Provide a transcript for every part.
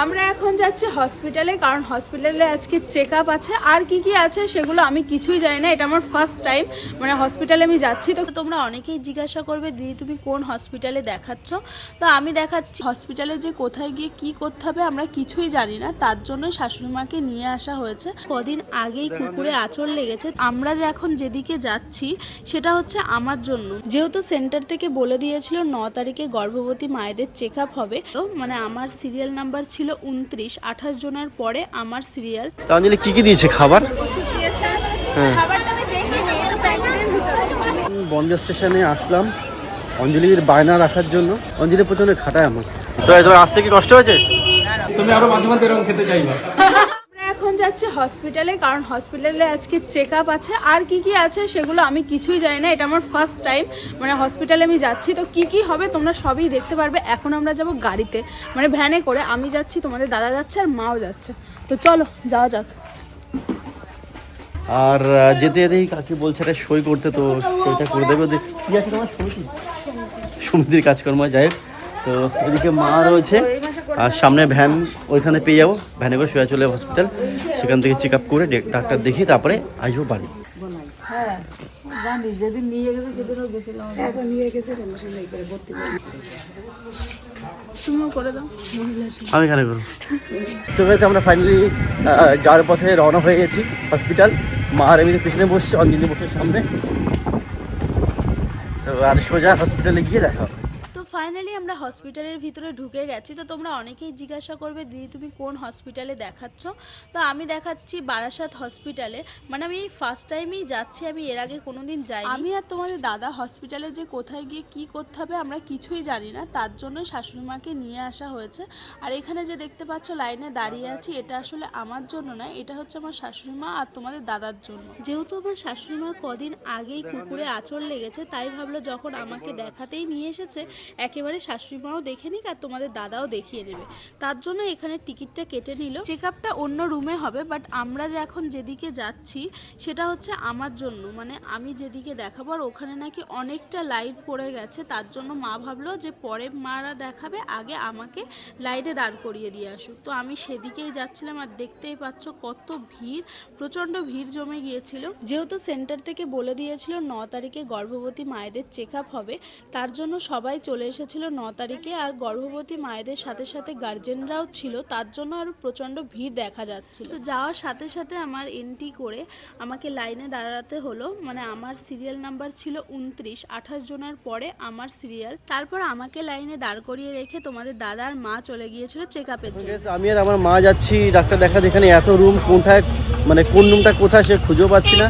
আমরা এখন যাচ্ছি হসপিটালে কারণ হসপিটালে আজকে চেক আপ আছে। আর কি কি আছে সেগুলো আমি কিছুই জানি না, এটা আমার ফার্স্ট টাইম মানে হসপিটালে আমি যাচ্ছি, তো তোমরা অনেকেই জিজ্ঞাসা করবে, দিদি, তুমি কোন হসপিটালে দেখাচ্ছ? তো আমি দেখাচ্ছি হসপিটালে যে কোথায় গিয়ে কি করতে হবে, আমরা কিছুই জানি না। তার জন্য শাশুড়ি মাকে নিয়ে আসা হয়েছে। কদিন আগেই কুকুরে আঁচড় লেগেছে। আমরা যে এখন যেদিকে যাচ্ছি, সেটা হচ্ছে আমার জন্য। যেহেতু সেন্টার থেকে বলে দিয়েছিল, ন তারিখে গর্ভবতী মায়েদের চেক আপ হবে। তো মানে আমার সিরিয়াল নাম্বার ছিল উনত্রিশ আঠাশ জনের পরে আমার সিরিয়াল অঞ্জলি কি কি দিয়েছে? খাবার? বন্দে হ্যাঁ। বন্ধ স্টেশনে আসলাম অঞ্জলির বায়না রাখার জন্য। অঞ্জলি প্রচণ্ড খাটায় আমার তো তোমার আসতে কি কষ্ট হয়েছে? তুমি আরও মাঝে মাঝে এরকম খেতে চাইবা। যাচ্ছি হসপিটালে কারণ হসপিটালে আজকে চেক আপ আছে। আর কি কি আছে সেগুলো আমি কিছুই জানি না, এটা আমার ফার্স্ট টাইম মানে হসপিটালে আমি যাচ্ছি, তো কি কি হবে তোমরা সবই দেখতে পারবে। এখন আমরা যাব গাড়িতে। মানে ভ্যানে করে আমি যাচ্ছি, তোমাদের দাদা যাচ্ছে আর মাও যাচ্ছে। তো চলো, যাওয়া যাক। আর যেতে যেতেই কাকি বলছে এটা সই করতে, তো সইটা করে দেবে ওদের। কি আছে তোমার? সমিতি? সমিতির কাজকর্ম, যাই। তো এদিকে মা রয়েছে। আর সামনে ভ্যান ওইখানে পেয়ে যাব। ভ্যানে করে শুয়ে চলে হসপিটাল সেখান থেকে চেক আপ করে ডাক্তার দেখি তারপরে আসব বাড়ি। তুমিও করে দাও। আমি এখানে করব। তো বেশ আমরা ফাইনালি যাওয়ার পথে রওনা হয়ে গেছি। হসপিটাল মা আর এমনি পিছনে বসছে অঞ্জলি বসে সামনে। তো আর সোজা হসপিটালে গিয়ে দেখা হবে। ফাইনালি আমরা হসপিটালের ভিতরে ঢুকে গেছি। তো তোমরা অনেকেই জিজ্ঞাসা করবে দিদি তুমি কোন হসপিটালে দেখাচ্ছ? তো আমি দেখাচ্ছি বারাসাত হসপিটালে মানে আমি এই ফার্স্ট টাইমেই যাচ্ছি আমি এর আগে কোনোদিন যাই আমি আর তোমাদের দাদা হসপিটালে যে কোথায় গিয়ে কি করতে হবে আমরা কিছুই জানি না। তার জন্য শাশুড়ি মাকে নিয়ে আসা হয়েছে। আর এখানে যে দেখতে পাচ্ছ লাইনে দাঁড়িয়ে আছি এটা আসলে আমার জন্য না এটা হচ্ছে আমার শাশুড়ি মা আর তোমাদের দাদার জন্য। যেহেতু আমার শাশুড়ি মার কদিন আগেই কুকুরে আঁচড় লেগেছে তাই ভাবলো যখন আমাকে দেখাতেই নিয়ে এসেছে একেবারে শাশুড়ি মাও দেখে নিক আর তোমাদের দাদাও দেখিয়ে নেবে তার জন্য এখানে টিকিটটা কেটে নিল। চেক অন্য রুমে হবে বাট আমরা যে এখন যেদিকে যাচ্ছি, সেটা হচ্ছে আমার জন্য। মানে আমি যেদিকে দেখাবো আর ওখানে নাকি অনেকটা লাইন পড়ে গেছে, তার জন্য মা ভাবলো যে পরে মারা দেখাবে, আগে আমাকে লাইনে দাঁড় করিয়ে দিয়ে আসুক। তো আমি সেদিকেই যাচ্ছিলাম আর দেখতেই পাচ্ছ কত ভিড়, প্রচণ্ড ভিড় জমে গিয়েছিল। যেহেতু সেন্টার থেকে বলে দিয়েছিল, ন তারিখে গর্ভবতী মায়েদের চেক আপ হবে, তার জন্য সবাই চলে এসেছিল ন তারিখে আর গর্ভবতী মায়েদের সাথে সাথে গার্জেনরাও ছিল তার জন্য আরও প্রচণ্ড ভিড় দেখা যাচ্ছিল। তো যাওয়ার সাথে সাথে আমার এন্ট্রি করে আমাকে লাইনে দাঁড়াতে হলো মানে আমার সিরিয়াল নাম্বার ছিল উনত্রিশ আঠাশ জনের পরে আমার সিরিয়াল। তারপর আমাকে লাইনে দাঁড় করিয়ে রেখে তোমাদের দাদা আর মা চলে গিয়েছিল চেক আপের জন্য। আমি আর আমার মা যাচ্ছি ডাক্তার দেখা এখানে এত রুম কোনটায় মানে কোন রুমটা কোথায় সে খুঁজেও পাচ্ছি না।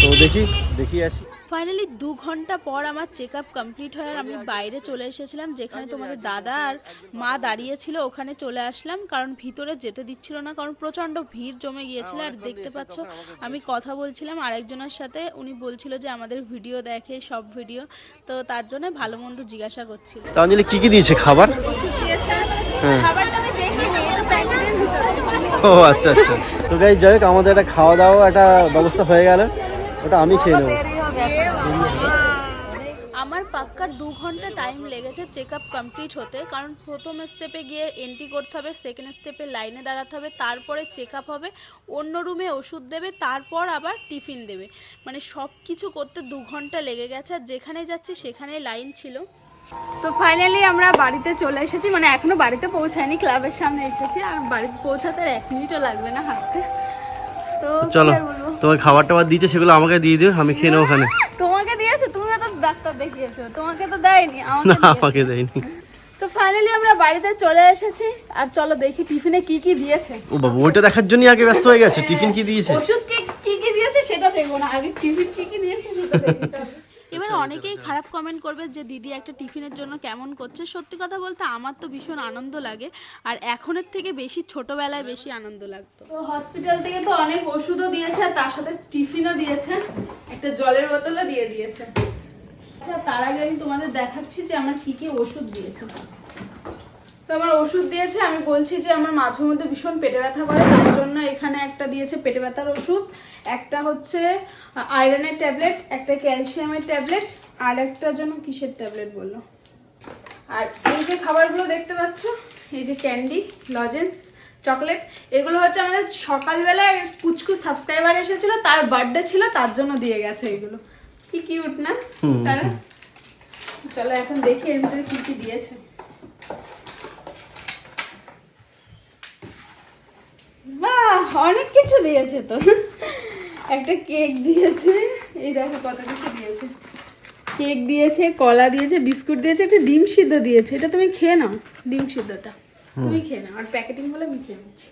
তো দেখি দেখি আসি। ফাইনালি দু ঘণ্টা পর আমার চেক আপ কমপ্লিট হয়ে আমি বাইরে চলে এসেছিলাম যেখানে তোমাদের দাদা আর মা দাঁড়িয়েছিল ওখানে চলে আসলাম। কারণ ভিতরে যেতে দিচ্ছিল না কারণ প্রচণ্ড ভিড় জমে গিয়েছিল। আর দেখতে পাচ্ছ আমি কথা বলছিলাম আরেকজনের সাথে উনি বলছিল যে আমাদের ভিডিও দেখে সব ভিডিও তো তার জন্য ভালো মন্দ জিজ্ঞাসা করছিল। তা অঞ্জলি কি কি দিয়েছে? খাবার? হ্যাঁ। ও আচ্ছা আচ্ছা। তো গাই যাই হোক আমাদের একটা খাওয়া দাওয়া একটা ব্যবস্থা হয়ে গেল। ওটা আমি খেয়ে নেব। আমার পাক্কার দু ঘণ্টা টাইম লেগেছে চেক আপ কমপ্লিট হতে। কারণ প্রথম স্টেপে গিয়ে এন্ট্রি করতে হবে সেকেন্ড স্টেপে লাইনে দাঁড়াতে হবে তারপরে চেক আপ হবে অন্য রুমে ওষুধ দেবে তারপর আবার টিফিন দেবে। মানে সব কিছু করতে দু ঘণ্টা লেগে গেছে আর যেখানে যাচ্ছি সেখানে লাইন ছিল। তো ফাইনালি আমরা বাড়িতে চলে এসেছি মানে এখনও বাড়িতে পৌঁছায়নি ক্লাবের সামনে এসেছি আর বাড়িতে পৌঁছাতে আর এক মিনিটও লাগবে না হাঁটতে। তো চলো। তোমার খাবার টাবার দিয়েছে সেগুলো আমাকে দিয়ে দিও আমি খেয়ে নেব ওখানে। তোমাকে দিয়েছে তুমি তো ডাক্তার দেখিয়েছো তোমাকে তো দেয়নি আমাকে না আমাকে দেয়নি। তো ফাইনালি আমরা বাড়িতে চলে এসেছি আর চলো দেখি টিফিনে কি কি দিয়েছে। ও বাবু ওইটা দেখার আগে ব্যস্ত হয়ে গেছে টিফিন কি দিয়েছে? ওষুধ কি কি দিয়েছে সেটা দেখব না আগে টিফিন কি কি দিয়েছে সেটা দেখি চলো। অনেকেই খারাপ কমেন্ট করবে যে দিদি একটা টিফিনের জন্য কেমন করছে? সত্যি কথা বলতে আমার তো ভীষণ আনন্দ লাগে। আর এখনের থেকে বেশি ছোটবেলায় বেশি আনন্দ লাগতো। তো হসপিটাল থেকে তো অনেক ওষুধও দিয়েছে আর তার সাথে টিফিনও দিয়েছে। একটা জলের বোতলও দিয়ে দিয়েছে। আচ্ছা তার আগে আমি তোমাদের দেখাচ্ছি যে আমার কি কি ওষুধ দিয়েছে। আমার ওষুধ দিয়েছে আমি বলছি যে আমার মাঝে মধ্যে ভীষণ পেটে ব্যথা করে তার জন্য এখানে একটা দিয়েছে পেটে ব্যথার ওষুধ। একটা হচ্ছে আয়রনের ট্যাবলেট একটা ক্যালসিয়ামের ট্যাবলেট আর একটা জন্য কিসের ট্যাবলেট বলল? আর এই যে খাবারগুলো দেখতে পাচ্ছ এই যে ক্যান্ডি লজেন্স চকলেট এগুলো হচ্ছে আমাদের সকালবেলায় কুচকু সাবস্ক্রাইবার এসেছিল তার বার্থডে ছিল তার জন্য দিয়ে গেছে এগুলো। কি কিউট না? তারা চলো এখন দেখি এর ভিতরে কি কি দিয়েছে। অনেক কিছু দিয়েছে তো। একটা কেক দিয়েছে। এই দেখো কত কিছু দিয়েছে। কেক দিয়েছে কলা দিয়েছে বিস্কুট দিয়েছে একটা ডিম সিদ্ধ দিয়েছে। এটা তুমি খেয়ে নাও ডিম সিদ্ধটা। তুমি খেয়ে নাও। আর প্যাকেটিংগুলো আমি খেয়ে নিচ্ছি।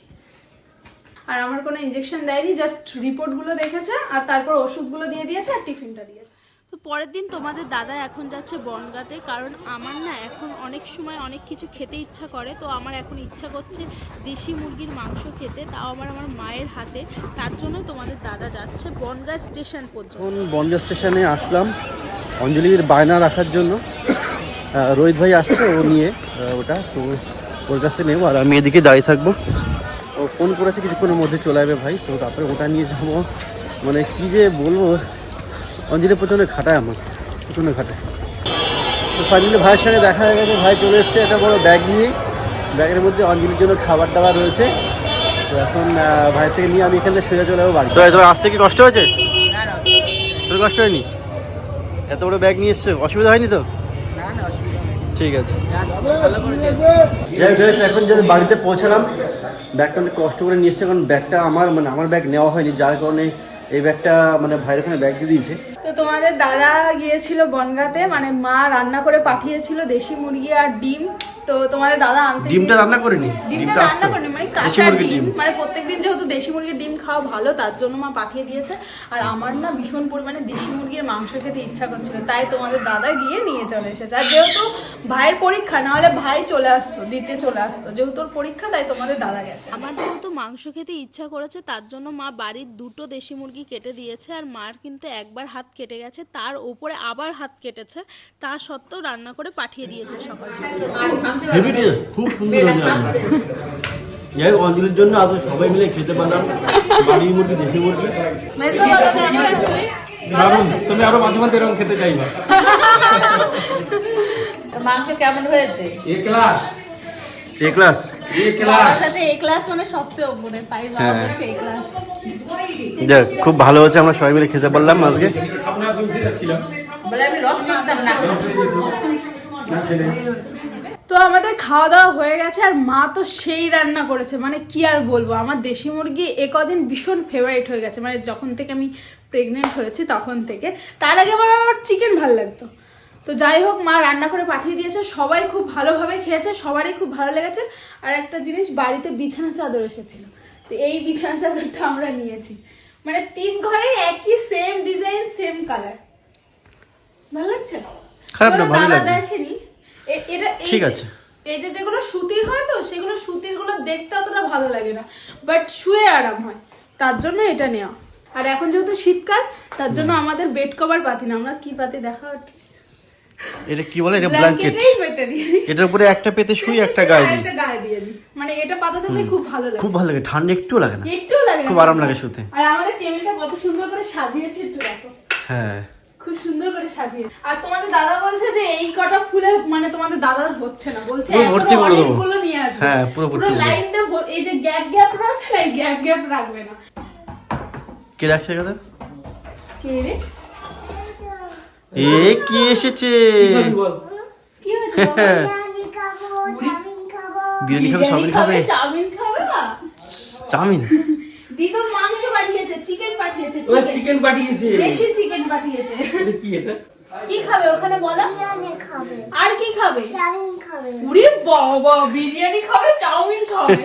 আর আমার কোনো ইঞ্জেকশন দেয়নি জাস্ট রিপোর্টগুলো দেখেছে আর তারপর ওষুধগুলো দিয়ে দিয়েছে আর টিফিনটা দিয়েছে। তো পরের দিন তোমাদের দাদা এখন যাচ্ছে বনগাতে, কারণ আমার না এখন অনেক সময় অনেক কিছু খেতে ইচ্ছা করে, তো আমার এখন ইচ্ছা করছে দেশি মুরগির মাংস খেতে, তাও আমার আমার মায়ের হাতে। তার জন্য তোমাদের দাদা যাচ্ছে বনগা স্টেশন পর্যন্ত। বনগা স্টেশনে আসলাম অঞ্জলির বায়না রাখার জন্য। রোহিত ভাই আসছে, ও নিয়ে ওটা, তো ওর কাছে নেব আর আমি এদিকে দাঁড়িয়ে থাকব। ও ফোন করেছে কিছুক্ষণের মধ্যে চলে যাবে ভাই, তো তারপরে ওটা নিয়ে যাব। মানে কি যে বলব অঞ্জলি প্রচণ্ড খাটায় আমার প্রচণ্ড খাটায়। তো ফাইনালি ভাইয়ের সঙ্গে দেখা হয়ে গেছে ভাই চলে এসছে একটা বড় ব্যাগ নিয়ে। ব্যাগের মধ্যে অঞ্জলির জন্য খাবার দাবার রয়েছে। তো এখন ভাইয়ের থেকে নিয়ে আমি এখান থেকে সোজা চলে যাব বাড়ি তো তোমার আসতে কি কষ্ট হয়েছে? তোর কষ্ট হয়নি? এত বড় ব্যাগ নিয়ে এসছো অসুবিধা হয়নি তো? ঠিক আছে। এখন যে বাড়িতে পৌঁছালাম ব্যাগটা অনেক কষ্ট করে নিয়ে এসছে কারণ ব্যাগটা আমার মানে আমার ব্যাগ নেওয়া হয়নি যার কারণে এই ব্যাগটা মানে ভাইয়ের ওখানে ব্যাগ দিয়ে দিয়েছে। তো তোমাদের দাদা গিয়েছিল বনগাতে মানে মা রান্না করে পাঠিয়েছিল দেশি মুরগি আর ডিম। তো তোমাদের দাদা আনতে ডিমটা রান্না করিনি? ডিমটা ডিমটা রান্না করেনি মানে কাঁচা ডিম। মানে প্রত্যেকদিন যেহেতু দেশি মুরগির ডিম খাওয়া ভালো তার জন্য মা পাঠিয়ে দিয়েছে। আর আমার না ভীষণ পরিমাণে দেশি মুরগির মাংস খেতে ইচ্ছা করছিল তাই তোমাদের দাদা গিয়ে নিয়ে চলে এসেছে। আর যেহেতু ভাইয়ের পরীক্ষা নাহলে ভাই চলে আসতো দিতে চলে আসতো। যেহেতু ওর পরীক্ষা তাই তোমাদের দাদা গেছে। আমার যেহেতু মাংস খেতে ইচ্ছা করেছে তার জন্য মা বাড়ির দুটো দেশি মুরগি কেটে দিয়েছে আর মার কিন্তু একবার হাত কেটে গেছে তার ওপরে আবার হাত কেটেছে। তা সত্ত্বেও রান্না করে পাঠিয়ে দিয়েছে সকাল সকাল। হেভি টেস্ট খুব সুন্দর হয়েছে রান্না। যাই হোক অঞ্জলির জন্য আজ সবাই মিলে খেতে পারলাম। বাড়ির মুরগি দেশি মুরগি। দারুণ। তুমি আরও মাঝে মাঝে এরকম খেতে চাইবা। মাংস কেমন হয়েছে? A class. A class. মানে খুব ভালো হচ্ছে আমরা সবাই মিলে খেতে পারলাম আজকে। আমি তো আমাদের খাওয়া দাওয়া হয়ে গেছে আর মা তো সেই রান্না করেছে। মানে কি আর বলব? আমার দেশি মুরগি এ কদিন ভীষণ ফেভারিট হয়ে গেছে। মানে যখন থেকে আমি প্রেগনেন্ট হয়েছি তখন থেকে। তার আগে আমার আমার চিকেন ভালো লাগতো। তো যাই হোক মা রান্না করে পাঠিয়ে দিয়েছে। সবাই খুব ভালোভাবে খেয়েছে সবারই খুব ভালো লেগেছে। আর একটা জিনিস বাড়িতে বিছানা চাদর এসেছিল। তো এই বিছানা চাদরটা আমরা নিয়েছি। মানে তিন ঘরেই একই সেম ডিজাইন সেম কালার ভালো লাগছে? খারাপ না, ভালো দাদা লাগছে। ঠিক আছে। এই যে যেগুলো সুতির হয় তো সেগুলো সুতিরগুলো দেখতে অতটা ভালো লাগে না। বাট শুয়ে আরাম হয়। তার জন্য এটা নেওয়া। আর এখন যেহেতু শীতকাল তার জন্য আমাদের বেড কভার পাতি না। আমরা কি পাতি দেখা এটা কি বলে? এটা ব্ল্যাঙ্কেট এটার উপরে একটা পেতে শুই একটা গায়ে দিই। একটা গায়ে দিয়ে দিই। মানে এটা পাতা থাকলে খুব ভালো লাগে। খুব ভালো লাগে। ঠান্ডা একটু লাগে না। একটুও লাগে না। খুব আরাম লাগে শুতে। আর আমাদের টেবিলটা কত সুন্দর করে সাজিয়েছে একটু দেখো। হ্যাঁ। খুব সুন্দর করে সাজিয়ে। আর তোমাদের দাদা বলছে যে এই কটা ফুলে মানে তোমাদের দাদার হচ্ছে না বলছে পুরো ভর্তি করে দেবো। অনেকগুলো নিয়ে আসবে। হ্যাঁ, পুরো ভর্তি করে দেবো। লাইন দিয়ে ভ- এই যে গ্যাপ গ্যাপ রয়েছে না গ্যাপ গ্যাপ রাখবে না। কে রাখছে কথা কে রে? এ কি এসেছে? কি হয়েছে বিরিয়ানি খাবে খাবে। চাউমিন খাবে না চাউমিন? দিদুর মাংস পাঠিয়েছে চিকেন পাঠিয়েছে ও চিকেন পাঠিয়েছে। দেশি চিকেন পাঠিয়েছে। এটা কি এটা? কি খাবে ওখানে বলো? বিরিয়ানি খাবে। আর কি খাবে? চাউমিন খাবে। উড়ি বাবা বিরিয়ানি খাবে চাউমিন খাবে।